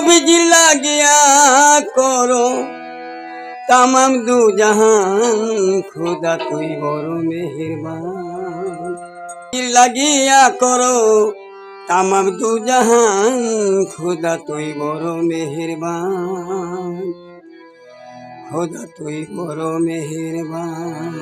Busy লাগিয়া করো। তামাম দু জাহান, খুদা তুই বড় মেহেরবান। লাগিয়া করো, তামাম দু জাহান, খুদা তুই বড় মেহেরবান। খোদা তুই বড় মেহেরবান।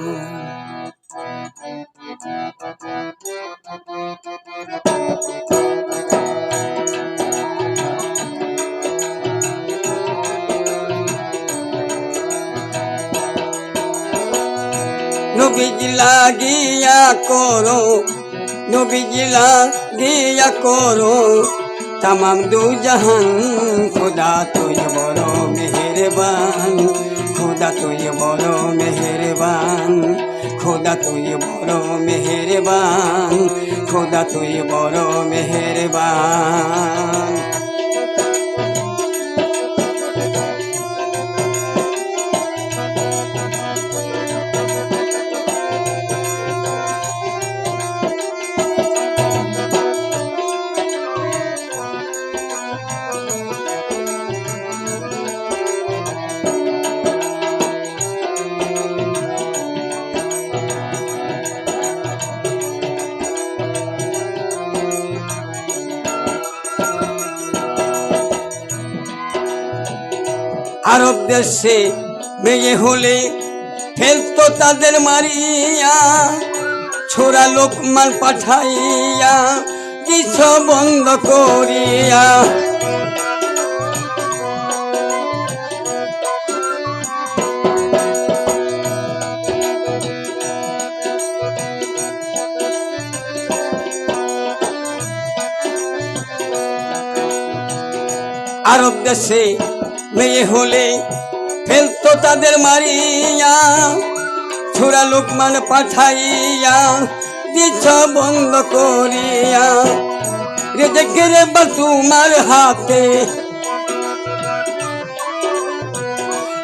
নবীজি লাগিয়া করো, নবীজি লাগিয়া করো, তামাম দু জাহান খোদা তুই বড় মেহেরবান, খোদা তুই বড় মেহেরবান, খোদা তুই বড় মেহেরবান, খোদা তুই বড় মেহেরবান। আরব দেশে মেয়ে হলে ফেলতো তাদের মারিয়া, ছোড়া লোকমান পাঠাইয়া, কিছু বন্ধ করিয়া। আরব দেশে মেয়ে হলে ফেলতো তাদের মারিয়া, ছোড়া লোকমান পাঠাইয়া, দিছ বন্ধ করিয়া। রেজেকের বা তোমার হাতে।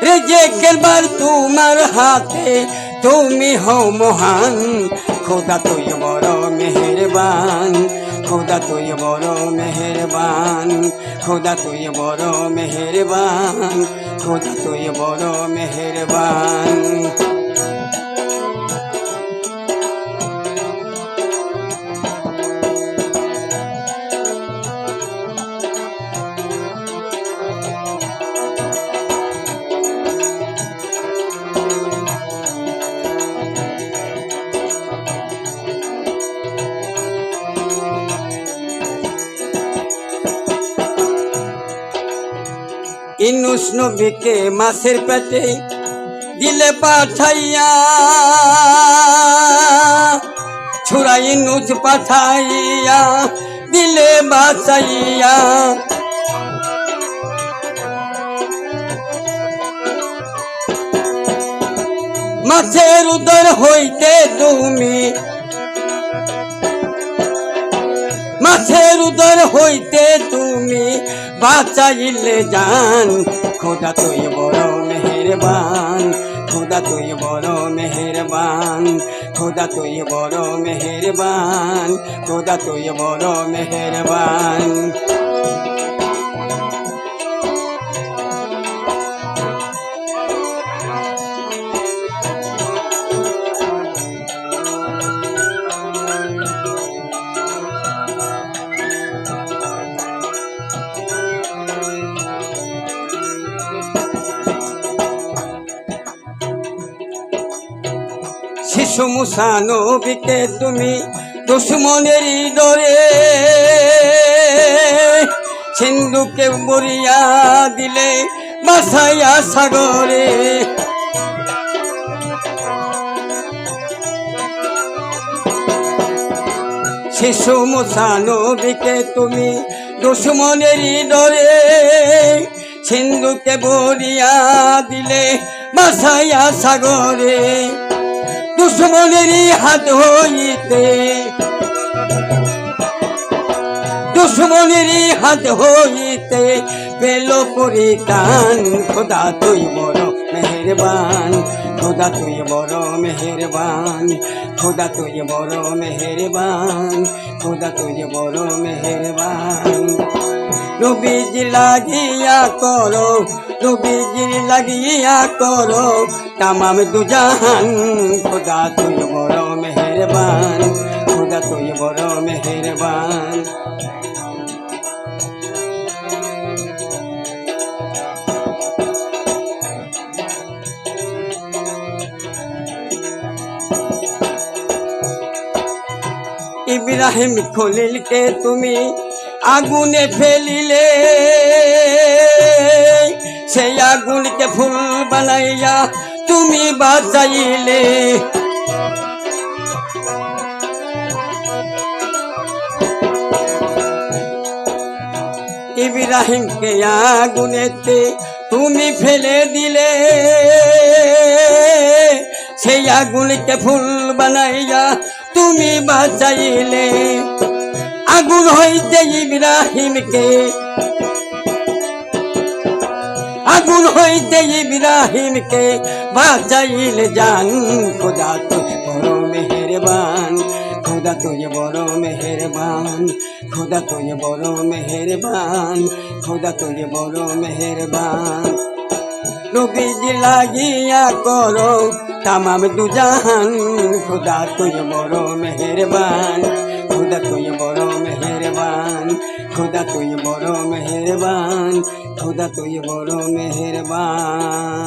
রেজেকের বার তোমার হাতে। তুমি হও মহান, খোদা তুই বড় মেহেরবান। খোদা তুই বড় মেহেরবান খোদা তুই বড় মেহেরবান খোদা তুই বড় মেহেরবান। ইনুস নবীকে মাছের পেটে দিলে পাঠাইয়া, ছুরা ইনুস পাঠাইয়া দিলে বাঁচাইয়া। মাছের উদর হইতে তুমি, মাছের উদর হইতে তুমি বাঁচাইলে জান, খোদা তুই বড় মেহেরবান, খোদা তুই বড় মেহেরবান, খোদা তুই বড় মেহেরবান, খোদা তুই বড় মেহেরবান। শিশু মুসানবিকে তুমি দুশ্মনের ডরে। সিন্ধুকে বরিয়া দিলে বাসাইয়া সাগরে। শিশু মুসানবিকে তুমি দুশ্মনের ডরে। সিন্ধুকে বরিয়া দিলে বাসাইয়া সাগরে। দুশ্মনেরই হাত হইতে। দুশ্মনেরই হাত হইতে পেল পরিতান খোদা তুই বড় মেহেরবান, খোদা তুই বড় মেহেরবান, খোদা তুই বড় মেহেরবান, খোদা তুই বড় মেহেরবান। নবীজি লাগিয়া করো নবীজি লাগিয়া করো, তামাম দুজাহান। খোদা তুই বড় মেহেরবান, খোদা তুই বড় মেহেরবান। ইব্রাহিম খলিলকে তুমি আগুনে ফেলিলে। সেই আগুনকে ফুল বানাইয়া তুমি বাঁচাইলে ইব্রাহিমকে আগুনেতে তুমি ফেলে দিলে। সেই আগুনকে ফুল বানাইয়া তুমি বাঁচাইলে আগুন হইতে ইব্রাহিমকে আগুন হইতে ইব্রাহিমকে বাঁচাইলে জান, খোদা তুই বড় মেহেরবান, খোদা তুই বড় মেহেরবান, খোদা তুই বড় মেহেরবান, খোদা তুই বড় মেহেরবান। নবীজি লাগিয়া করো তামাম দুজাহান খোদা তুই বড় মেহেরবান, খোদা তুই বড় মেহেরবান, খোদা তুই বড় মেহেরবান খোদা তুই বড় মেহেরবান।